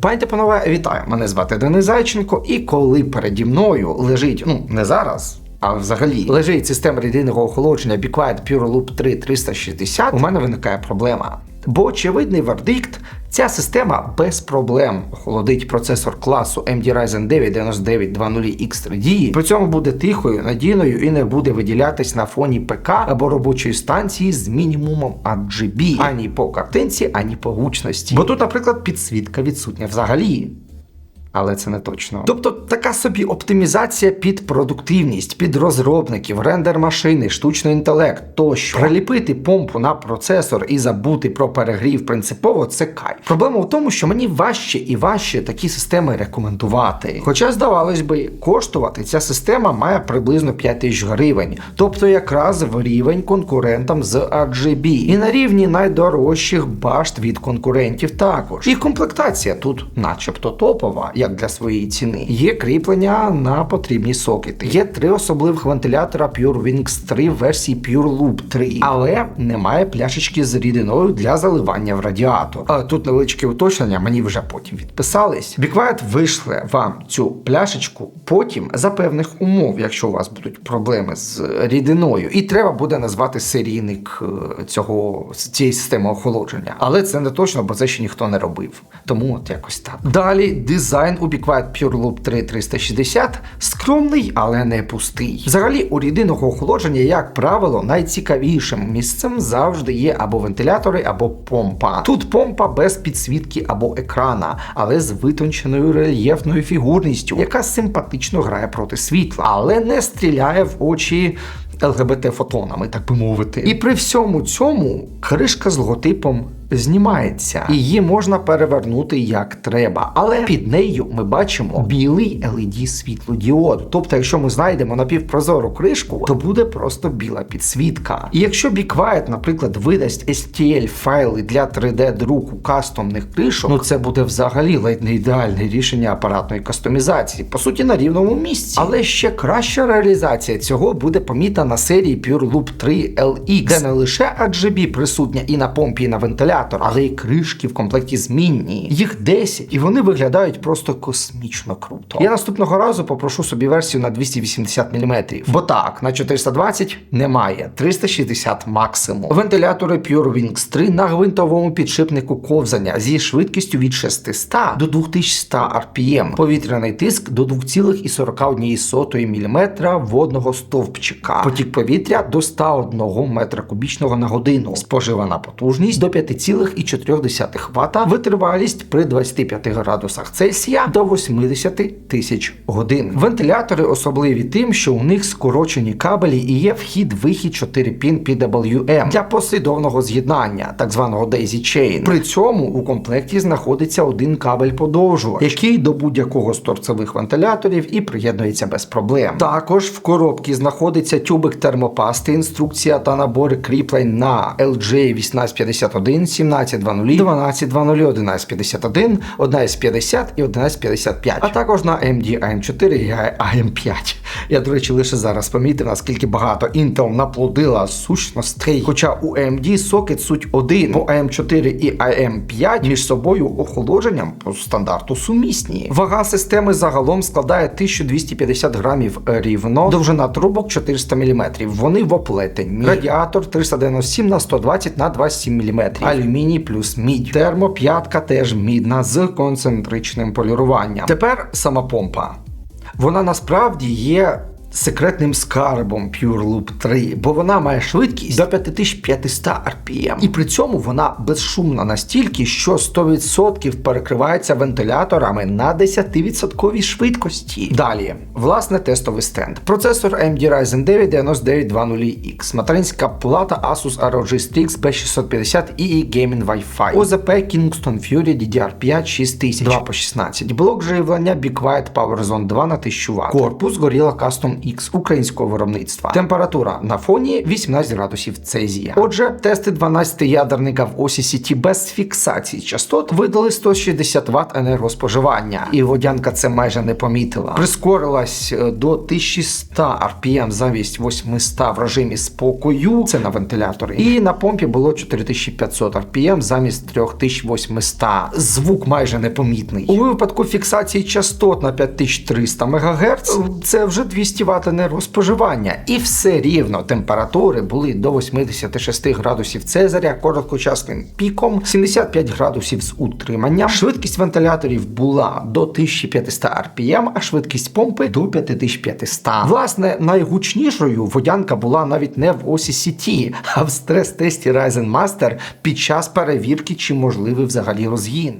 Пані та панове, вітаю! Мене звати Денис Зайченко, і коли переді мною лежить, ну не зараз. А взагалі лежить система рідинного охолодження BeQuiet Pure Loop 3 360, у мене виникає проблема. Бо очевидний вердикт, ця система без проблем охолодить процесор класу AMD Ryzen 9 9920X3D, при цьому буде тихою, надійною і не буде виділятись на фоні ПК або робочої станції з мінімумом RGB, ані по картинці, ані по гучності. Бо тут, наприклад, підсвітка відсутня взагалі. Але це не точно. Тобто така собі оптимізація під продуктивність, під розробників, рендер машини, штучний інтелект тощо. Приліпити помпу на процесор і забути про перегрів принципово це кайф. Проблема в тому, що мені важче і важче такі системи рекомендувати. Хоча, здавалось би, коштувати ця система має приблизно 5 тисяч гривень, тобто якраз в рівень конкурентам з RGB. І на рівні найдорожчих башт від конкурентів також. І комплектація тут, начебто, топова як для своєї ціни. Є кріплення на потрібні сокети. Є три особливих вентилятора Pure Wings 3 в версії Pure Loop 3, але немає пляшечки з рідиною для заливання в радіатор. Тут невеличке уточнення, мені вже потім відписались. Біквайт вийшли вам цю пляшечку потім за певних умов, якщо у вас будуть проблеми з рідиною, і треба буде назвати серійник е, цього цієї системи охолодження. Але це не точно, бо це ще ніхто не робив. Тому от якось так. Далі дизайн у Be Quiet Pure Loop 3 360 скромний, але не пустий. Взагалі, у рідинного охолодження, як правило, найцікавішим місцем завжди є або вентилятори, або помпа. Тут помпа без підсвітки або екрана, але з витонченою рельєфною фігурністю, яка симпатично грає проти світла, але не стріляє в очі. ЛГБТ-фотонами, так би мовити. І при всьому цьому кришка з логотипом знімається, її можна перевернути як треба. Але під нею ми бачимо білий LED світлодіод. Тобто, якщо ми знайдемо напівпрозору кришку, то буде просто біла підсвітка. І якщо Be Quiet, наприклад, видасть STL файли для 3D-друку кастомних кришок, ну це буде взагалі ледь не ідеальне рішення апаратної кастомізації, по суті, на рівному місці. Але ще краща реалізація цього буде помітна на серії Pure Loop 3 LX, де не лише RGB присутня і на помпі, і на вентилятор, але й кришки в комплекті змінні. Їх 10, і вони виглядають просто космічно круто. Я наступного разу попрошу собі версію на 280 мм. Бо так, на 420 немає, 360 максимум. Вентилятори Pure Wings 3 на гвинтовому підшипнику ковзання зі швидкістю від 600 до 2100 RPM. Повітряний тиск до 2,41 мм водного стовпчика. Потік повітря до 101 метра кубічного на годину. Споживана потужність до 6,4 Вт, витривалість при 25 градусах Цельсія до 80 тисяч годин. Вентилятори особливі тим, що у них скорочені кабелі і є вхід-вихід 4 пін PWM ем для послідовного з'єднання, так званого Daisy Chain. При цьому у комплекті знаходиться один кабель подовжувач, який до будь-якого з торцевих вентиляторів і приєднується без проблем. Також в коробці знаходиться тюбик термопасти, інструкція та набори кріплень на LJ1851, 17.00, 12.00, 11.51, 11.50 і 11.55, а також на AMD AM4 і AM5. Я, до речі, лише зараз помітив, наскільки багато Intel наплодила сущностей. Хоча у AMD сокет суть один, бо AM4 і AM5 між собою охолодженням по стандарту сумісні. Вага системи загалом складає 1250 грамів рівно, довжина трубок 400 мм. Вони воплетені. Радіатор 397 на 120 на 27 мм. Алюміній плюс мідь. Термоп'ятка теж мідна з концентричним поліруванням. Тепер сама помпа. Вона насправді є секретним скарбом Pure Loop 3, бо вона має швидкість до 5500 RPM. І при цьому вона безшумна настільки, що 100% перекривається вентиляторами на 10% швидкості. Далі, власне, тестовий стенд. Процесор AMD Ryzen 9 9920X, материнська плата Asus ROG Strix B650 EE Gaming Wi-Fi, OZP Kingston Fury DDR5 6000, 2 по 16, блок живлення Be Quiet Power Zone 2 на 1000 Вт, корпус Gorilla Custom X українського виробництва. Температура на фоні 18 градусів Цезія. Отже, тести 12 ядерника в осі сіті без фіксації частот видали 160 Вт енергоспоживання, і водянка це майже не помітила. Прискорилась е, до 1100 RPM замість 800 в режимі спокою. Це на вентиляторі. І на помпі було 4500 RPM замість 3800. Звук майже непомітний. У випадку фіксації частот на 5300 МГц це вже 200 Вт енергоспоживання. І все рівно температури були до 86 градусів Цезаря короткочасним піком, 75 градусів з утриманням. Швидкість вентиляторів була до 1500 RPM, а швидкість помпи до 5500. Власне, найгучнішою водянка була навіть не в осі сіті, а в стрес-тесті Ryzen Master під час перевірки, чи можливий взагалі розгін.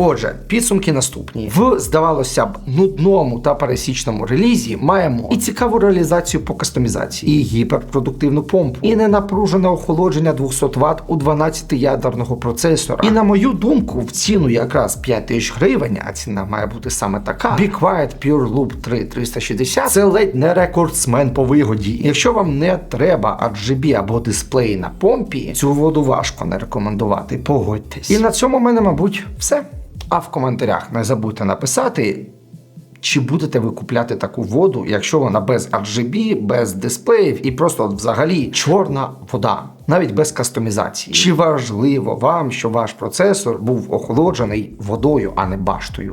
Отже, підсумки наступні. В, здавалося б, нудному та пересічному релізі маємо і цікаву реалізацію по кастомізації, і гіперпродуктивну помпу, і ненапружене охолодження 200 Вт у 12-ядерного процесора. І на мою думку, в ціну якраз 5 тисяч гривень, а ціна має бути саме така. Be Quiet Pure Loop 3 360 це ледь не рекордсмен по вигоді. Якщо вам не треба RGB або дисплей на помпі, цю воду важко не рекомендувати. Погодьтесь. І на цьому в мене, мабуть, все. А в коментарях не забудьте написати, чи будете ви купляти таку воду, якщо вона без RGB, без дисплеїв і просто взагалі чорна вода, навіть без кастомізації. Чи важливо вам, щоб ваш процесор був охолоджений водою, а не баштою?